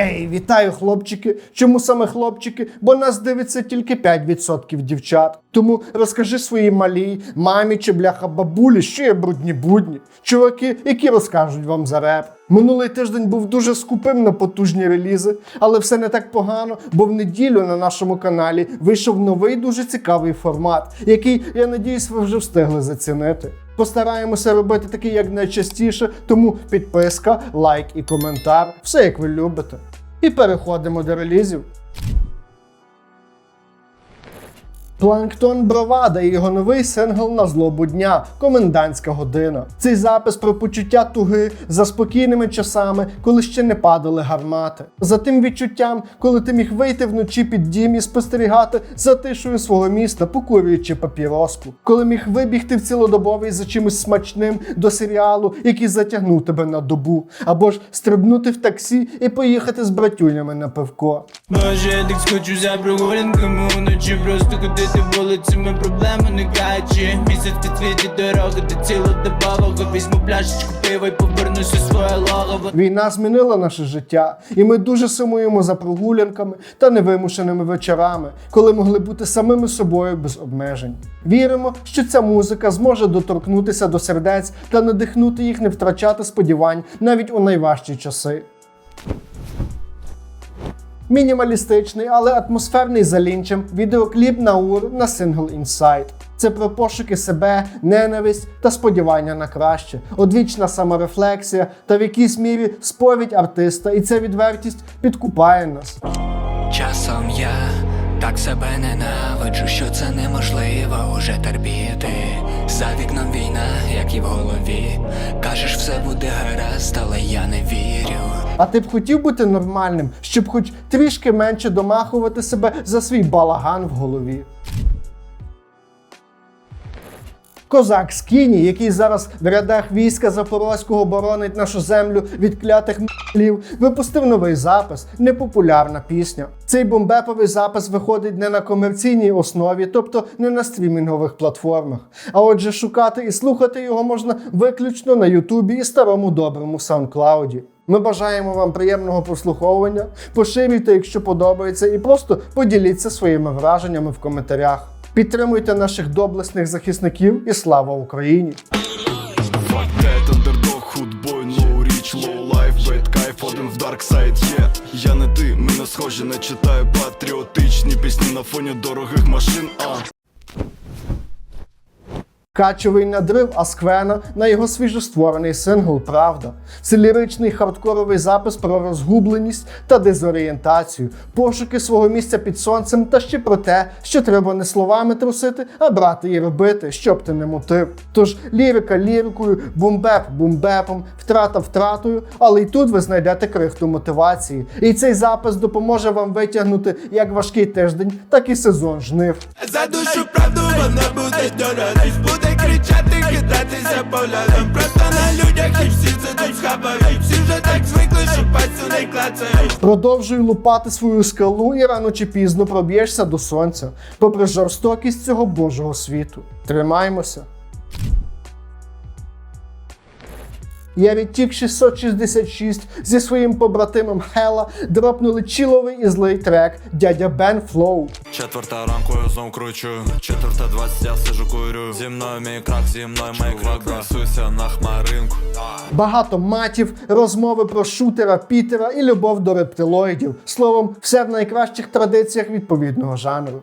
Ей, вітаю, хлопчики! Чому саме хлопчики? Бо нас дивиться тільки 5% дівчат. Тому розкажи своїй малій, мамі чи бляха бабулі, що є брудні будні. Чуваки, які розкажуть вам за реп. Минулий тиждень був дуже скупим на потужні релізи, але все не так погано, бо в неділю на нашому каналі вийшов новий дуже цікавий формат, який, я надіюсь, ви вже встигли зацінити. Постараємося робити такий як найчастіше, тому підписка, лайк і коментар, все як ви любите. І переходимо до релізів. Планктон Бровада і його новий сингл на злобу дня Комендантська година. Цей запис про почуття туги за спокійними часами, коли ще не падали гармати. За тим відчуттям, коли ти міг вийти вночі під дім і спостерігати за тишою свого міста, покурюючи папіроску. Коли міг вибігти в цілодобовий за чимось смачним до серіалу, який затягнув тебе на добу, або ж стрибнути в таксі і поїхати з братюнями на пивко. Може, я так схочу за прогулянками уночі Просто ходити вулицями проблеми не качі Місяць підсвітить дороги до цілодобового Візьму пляшечку пива і повернуся в своє логово Війна змінила наше життя, і ми дуже сумуємо за прогулянками та невимушеними вечорами, коли могли бути самими собою без обмежень. Віримо, що ця музика зможе доторкнутися до сердець та надихнути їх не втрачати сподівань навіть у найважчі часи. Мінімалістичний, але атмосферний за лінчем відеокліп Наур на сингл Inside. Це про пошуки себе, ненависть та сподівання на краще, одвічна саморефлексія та в якійсь мірі сповідь артиста, і ця відвертість підкупає нас. Часом я так себе ненавиджу, що це неможливо уже терпіти. За вікном війна, як і в голові. Кажеш, все буде гаразд, але я не вірю. А ти б хотів бути нормальним, щоб хоч трішки менше домахувати себе за свій балаган в голові. Козак Скіні, який зараз в рядах війська Запорозького боронить нашу землю від клятих м**лів, випустив новий запис, непопулярна пісня. Цей бомбеповий запис виходить не на комерційній основі, тобто не на стрімінгових платформах. А отже, шукати і слухати його можна виключно на Ютубі і старому доброму SoundCloud. Ми бажаємо вам приємного прослуховування. Поширюйте, якщо подобається, і просто поділіться своїми враженнями в коментарях. Підтримуйте наших доблесних захисників і слава Україні! Один в дарксайд є Я не ти, ми не схожі, не читаю патріотичні пісні на фоні дорогих машин, а Качовий надрив Асквена на його свіжостворений сингл Правда. Це ліричний хардкоровий запис про розгубленість та дезорієнтацію, пошуки свого місця під сонцем та ще про те, що треба не словами трусити, а брати і робити, щоб ти не мутив. Тож лірика лірикою, бумбеп бумбепом, втрата втратою, але й тут ви знайдете крихту мотивації. І цей запис допоможе вам витягнути як важкий тиждень, так і сезон жнив. За душу правду вона буде дорогись Буде кричати, кидатися поглядом Просто на людях і всі це тут схабають Всі вже так звикли, що пальцю не клацають Продовжуй лупати свою скалу і рано чи пізно проб'єшся до сонця, попри жорстокість цього божого світу. Тримаймося. Я відтік 666 зі своїм побратимом Хела дропнули чіловий і злий трек дядя Бен Флоу. Четверта ранку я кручу Четверта двадцять я сижу курю Зі мною мій крак, зі мною мій крак Красуйся на хмаринку Багато матів, розмови про шутера Пітера і любов до рептилоїдів. Словом, все в найкращих традиціях відповідного жанру.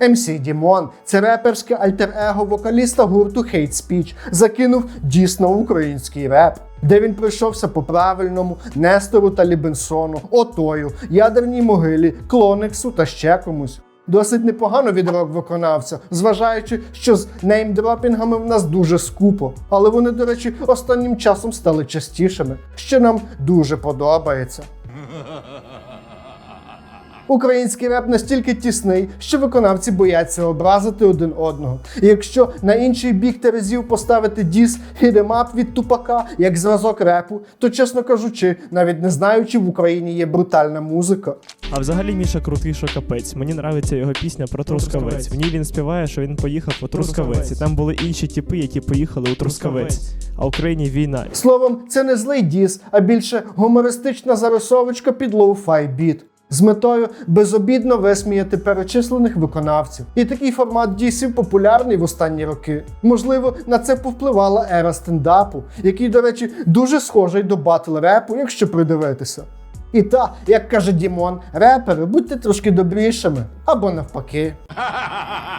MC Дімон це реперське альтер-его вокаліста гурту Hate Speech, закинув дійсно український реп. Де він пройшовся по правильному Нестору та Лібенсону, Отою, ядерній могилі, Клониксу та ще комусь. Досить непогано від рок-виконавця, зважаючи, що з неймдропінгами в нас дуже скупо. Але вони, до речі, останнім часом стали частішими, що нам дуже подобається. Український реп настільки тісний, що виконавці бояться образити один одного. І якщо на інший бік терезів поставити діс хідемап від тупака як зразок репу, то чесно кажучи, навіть не знаю, чи в Україні є брутальна музика. А взагалі Міша крутий, що капець. Мені нравиться його пісня про Трускавець. В ній він співає, що він поїхав у Трускавець. І там були інші типи, які поїхали у Трускавець. А в Україні війна. Словом, це не злий діс, а більше гумористична зарисовочка під лоу-фай біт. З метою безобідно висміяти перечислених виконавців. І такий формат дійсів популярний в останні роки. Можливо, на це повпливала ера стендапу, який, до речі, дуже схожий до батл репу, якщо придивитися. І та, як каже Дімон, репери, будьте трошки добрішими або навпаки.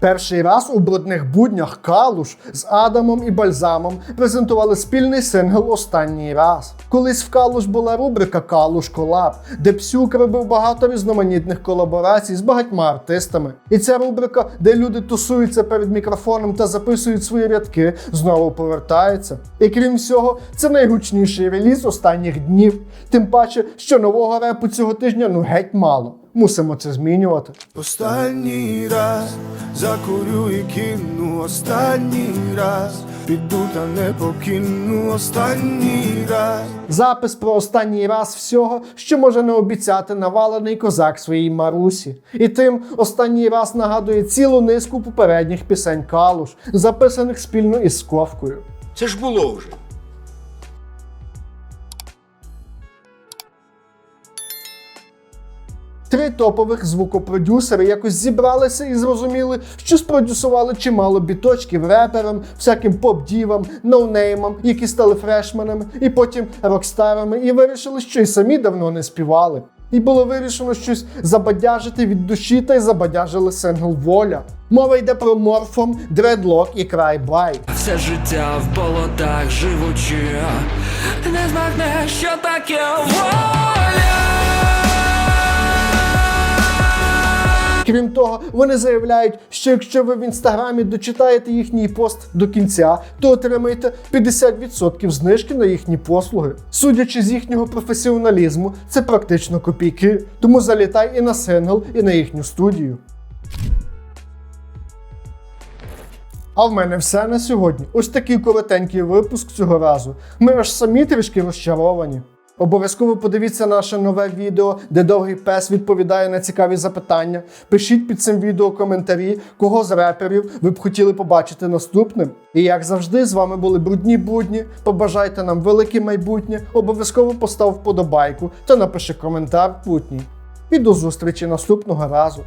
Перший раз у брудних буднях Калуш з Адамом і Бальзамом презентували спільний сингл останній раз. Колись в Калуш була рубрика Калуш Колаб, де Псюк робив багато різноманітних колаборацій з багатьма артистами. І ця рубрика, де люди тусуються перед мікрофоном та записують свої рядки, знову повертається. І крім всього, це найгучніший реліз останніх днів. Тим паче, що нового репу цього тижня ну геть мало. Мусимо це змінювати. Останній раз закурю і кину, останній раз піду та не покину, останній раз. Запис про останній раз всього, що може не обіцяти навалений козак своїй Марусі. І тим останній раз нагадує цілу низку попередніх пісень Калуш, записаних спільно із Сковкою. Це ж було вже. Три топових звукопродюсери якось зібралися і зрозуміли, що спродюсували чимало біточків реперам, всяким поп-дівам, ноунеймам, які стали фрешменами, і потім рокстарами, і вирішили, що й самі давно не співали. І було вирішено щось забадяжити від душі та й забадяжили сингл Воля. Мова йде про морфом, дредлок і край бай. Все життя в болотах живучи, не збагне, що таке воля. Крім того, вони заявляють, що якщо ви в інстаграмі дочитаєте їхній пост до кінця, то отримаєте 50% знижки на їхні послуги. Судячи з їхнього професіоналізму, це практично копійки. Тому залітай і на сингл, і на їхню студію. А в мене все на сьогодні. Ось такий коротенький випуск цього разу. Ми аж самі трішки розчаровані. Обов'язково подивіться наше нове відео, де довгий пес відповідає на цікаві запитання. Пишіть під цим відео коментарі, кого з реперів ви б хотіли побачити наступним. І як завжди, з вами були брудні будні. Побажайте нам велике майбутнє, обов'язково постав вподобайку та напиши коментар путній. І до зустрічі наступного разу.